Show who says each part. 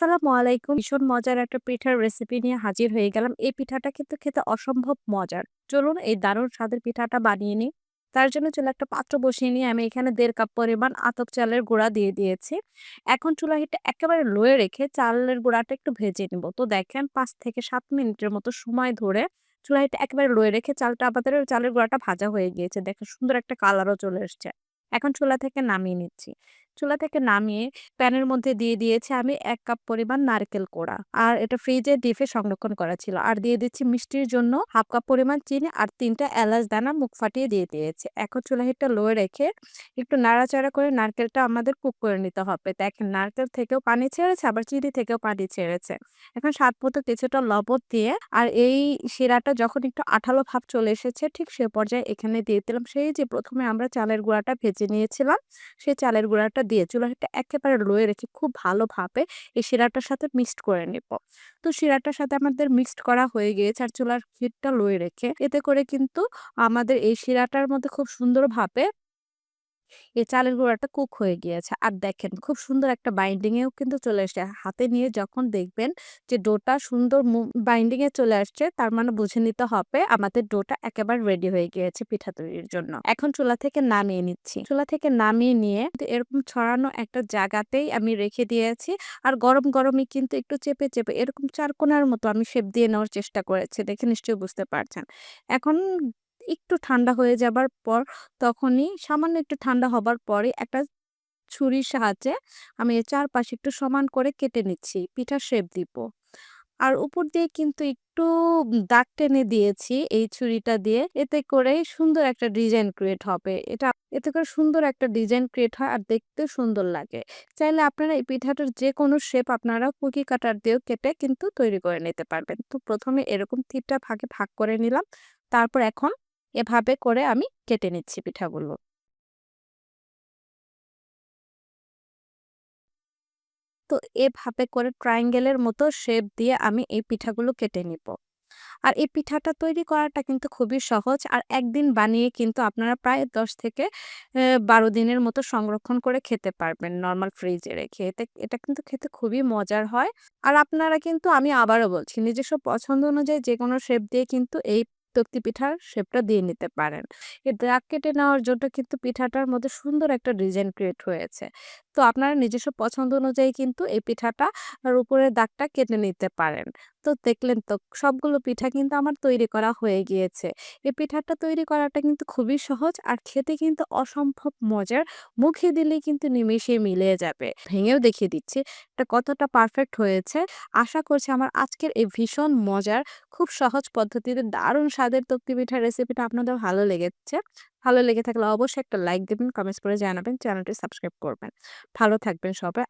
Speaker 1: আসসালামু আলাইকুম। ভীষণ মজার একটা পিঠার রেসিপি নিয়ে হাজির হয়ে গেলাম। এই পিঠাটা কিন্তু খেতে অসম্ভব মজার। চলুন এই দারুণ স্বাদের পিঠাটা বানিয়ে নিই। তার জন্য চুলায় একটা পাত্র বসিয়ে নিয়ে আমি এখানে দেড় কাপ পরিমাণ আতপ চালের গুঁড়া দিয়ে দিয়েছি। এখন চুলার হিটটা একেবারে লোয়ে রেখে চালের গুঁড়াটা একটু ভেজে নিব। তো দেখেন পাঁচ থেকে সাত মিনিটের মতো সময় ধরে চুলার হিটটা একেবারে লোয়ে রেখে চালটা আমাদের চালের গুঁড়াটা ভাজা হয়ে গিয়েছে। দেখেন সুন্দর একটা কালারও চলে এসছে। এখন চুলা থেকে নামিয়ে নিচ্ছি। চুলা থেকে নামিয়ে প্যানের মধ্যে দিয়ে দিয়েছি আমি এক কাপ পরিমাণ নারকেল কোড়া। আর এটা ফ্রিজে ডিপে সংরক্ষণ করা ছিল। আর দিয়ে দিচ্ছি মিষ্টির জন্য ১/২ কাপ পরিমাণ চিনি আর তিনটা এলাচ দানা মুখ ফাটিয়ে দিয়ে দিয়েছি। এখন চুলা হিটটা লোয়ে রেখে একটু নাড়াচাড়া করে নারকেলটা আমাদের কুক করে নিতে হবে। দেখেন নারকেল থেকেও পানি ছেড়েছে, আবার চিনি থেকেও পানি ছেড়েছে। এখন স্বাদ মতো কিছুটা লবণ দিয়ে আর এই শিরাটা যখন একটু আঠালো ভাব চলে এসেছে ঠিক সে পর্যায়ে এখানে দিয়ে দিলাম সেই যে প্রথমে আমরা চালের গুঁড়াটা ভেজে নিয়েছিলাম, সেই চালের গুঁড়াটা দিয়ে চুলার একেবারে লোয়ে রেখে খুব ভালোভাবে এই শিরাটার সাথে মিক্সড করে নেব। তো শিরাটার সাথে আমাদের মিক্সড করা হয়ে গিয়েছে আর চুলার হিটটা লোয়ে রেখে। এতে করে কিন্তু আমাদের এই শিরাটার মধ্যে খুব সুন্দরভাবে এই চালের গুঁড়াটা কুক হয়ে গিয়েছে। আর দেখেন খুব সুন্দর একটা বাইন্ডিংয়েও কিন্তু চলে এসছে। হাতে নিয়ে যখন দেখবেন যে ডোটা সুন্দর বাইন্ডিংয়ে চলে আসছে তার মানে বুঝে নিতে হবে আমাদের ডোটা একেবারে রেডি হয়ে গিয়েছে পিঠা তৈরির জন্য। এখন চুলা থেকে নামিয়ে নিচ্ছি। চুলা থেকে নামিয়ে নিয়ে এরকম ছড়ানো একটা জায়গাতেই আমি রেখে দিয়েছি। আর গরম, গরমই কিন্তু একটু চেপে, চেপে এরকম চারকোনার মতো আমি শেপ দিয়ে নেওয়ার চেষ্টা করেছি। দেখে নিশ্চয়ই বুঝতে পারছেন। এখন একটু ঠান্ডা হয়ে যাবার পর তখনই সামান্য একটু ঠান্ডা হবার পরে একটা ছুরির সাহায্যে আমি চারপাশে একটু সমান করে কেটে নিচ্ছি। পিঠার শেপ দিব। আর উপর দিয়ে কিন্তু একটু দাগ টেনে দিয়েছি এই ছুরিটা দিয়ে। এতে করে সুন্দর একটা ডিজাইন ক্রিয়েট হবে। এটা, এতে করে সুন্দর একটা ডিজাইন ক্রিয়েট হয় আর দেখতেও সুন্দর লাগে। চাইলে আপনারা এই পিঠাটার যে কোনো শেপ আপনারা কুকি কাটার দিয়েও কেটে কিন্তু তৈরি করে নিতে পারবেন। তো প্রথমে এরকম ৩ টা ভাগে ভাগ করে নিলাম। তারপর এখন এভাবে করে আমি কেটে নিচ্ছি পিঠাগুলো। তো এভাবে করে ট্রায়াঙ্গেলের মতো শেপ দিয়ে আমি এই পিঠাগুলো কেটে নিব। আর এই পিঠাটা তৈরি করাটা কিন্তু খুবই সহজ। আর একদিন বানিয়ে কিন্তু আপনারা প্রায় ১০ থেকে বারো দিনের মতো সংরক্ষণ করে খেতে পারবেন নর্মাল ফ্রিজে রেখে। এতে, এটা কিন্তু খেতে খুবই মজার হয়। আর আপনারা কিন্তু, আমি আবারও বলছি, নিজস্ব পছন্দ অনুযায়ী যে কোনো শেপ দিয়ে কিন্তু এই তক্তি পিঠার শেপটা দিয়ে নিতে পারেন। এই দাগ কেটে নেওয়ার জন্য কিন্তু পিঠাটার মধ্যে সুন্দর একটা ডিজাইন ক্রিয়েট হয়েছে। তো আপনারা নিজস্ব পছন্দ অনুযায়ী কিন্তু এই পিঠাটা আর উপরের দাগটা কেটে নিতে পারেন। তো দেখলেন তো সবগুলো পিঠা কিন্তু আমার তৈরি করা হয়ে গিয়েছে। এই পিঠাটা তৈরি করাটা কিন্তু খুবই সহজ আর খেতে কিন্তু অসম্ভব মজার। মুখে দিলেই কিন্তু নিমেষেই মিলে যাবে। ভেঙেও দেখিয়ে দিচ্ছি, এটা কতটা পারফেক্ট হয়েছে। আশা করছি আমার আজকের এই ভীষণ মজার, খুব সহজ পদ্ধতিতে দারুণ স্বাদের তক্তি পিঠার রেসিপিটা আপনাদের ভালো লেগেছে। ভালো লেগে থাকলে অবশ্যই একটা লাইক দেবেন কমেন্টস করে জানাবেন, চ্যানেলটি সাবস্ক্রাইব করবেন। ভালো থাকবেন সবাই।